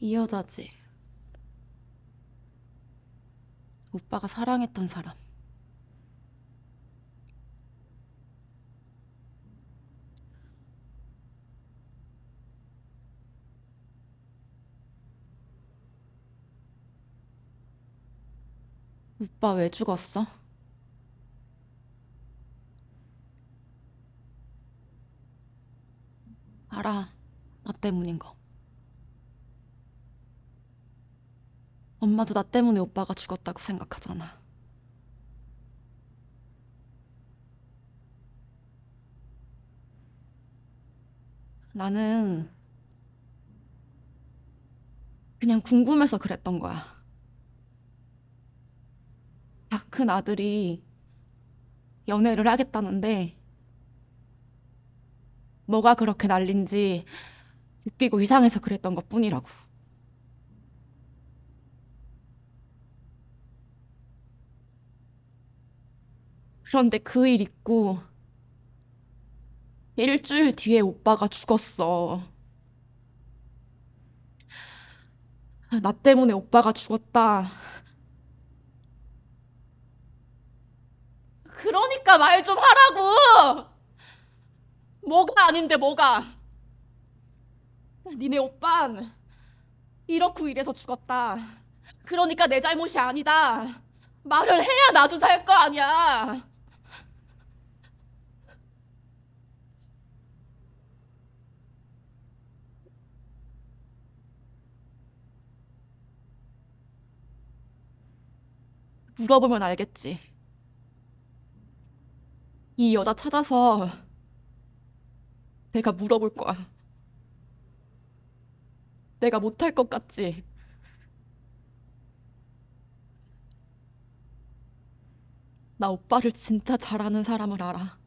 이 여자지. 오빠가 사랑했던 사람. 오빠 왜 죽었어? 알아. 나 때문인 거. 엄마도 나 때문에 오빠가 죽었다고 생각하잖아. 나는 그냥 궁금해서 그랬던 거야. 다 큰 아들이 연애를 하겠다는데 뭐가 그렇게 난린지 웃기고 이상해서 그랬던 것 뿐이라고. 그런데 그 일 있고 일주일 뒤에 오빠가 죽었어. 나 때문에 오빠가 죽었다. 그러니까 말 좀 하라고! 뭐가 아닌데 뭐가? 니네 오빤 이렇고 이래서 죽었다. 그러니까 내 잘못이 아니다. 말을 해야 나도 살 거 아니야. 물어보면 알겠지. 이 여자 찾아서 내가 물어볼 거야. 내가 못할 것 같지? 나 오빠를 진짜 잘하는 사람을 알아.